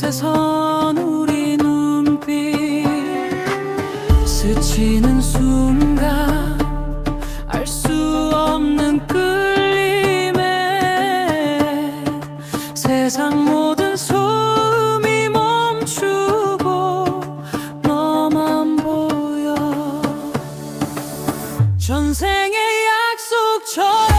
곳에선 우리 눈빛 스치는 순간 알 수 없는 끌림에 세상 모든 소음이 멈추고 너만 보여. 전생의 약속처럼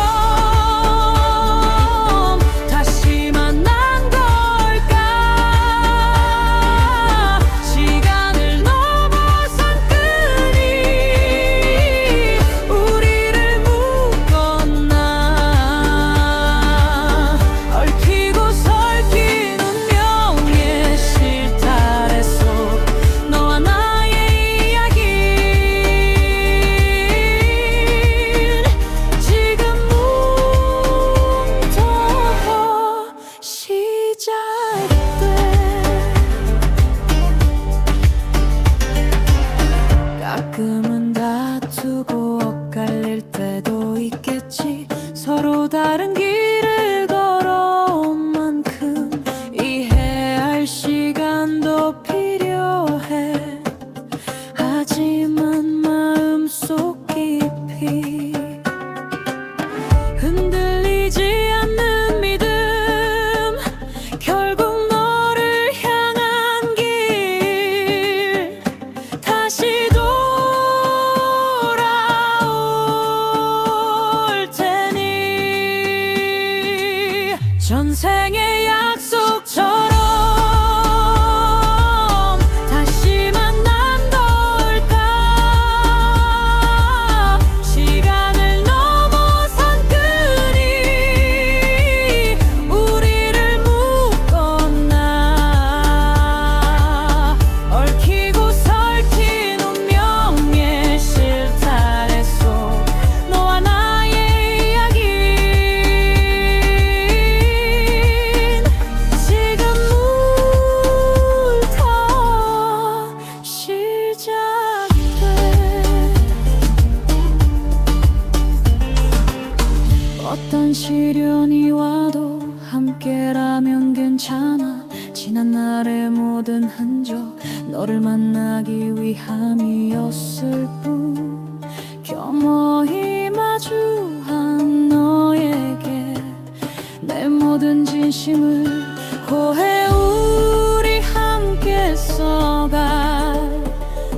가끔은 다투고 엇갈릴 전생의 약속처럼 시련이 와도 함께라면 괜찮아. 지난 날의 모든 흔적 너를 만나기 위함이었을 뿐. 겸허히 마주한 너에게 내 모든 진심을 고해 우리 함께 써갈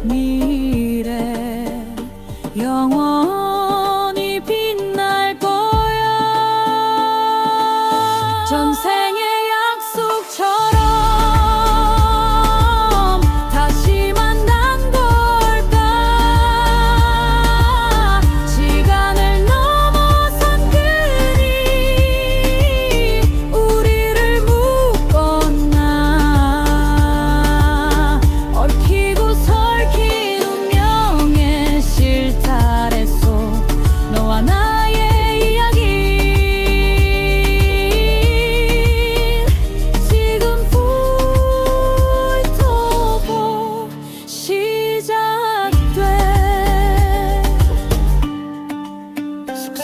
미래 영원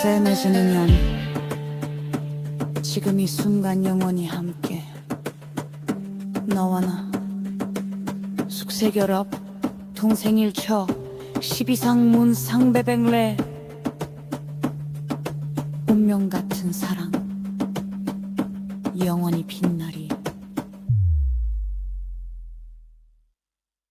맺은 인연 지금 이 순간 영원히 함께. 너와 나 숙세 결합 동생일처 12상문 상배백래 운명 같은 사랑. 영원히 빛나리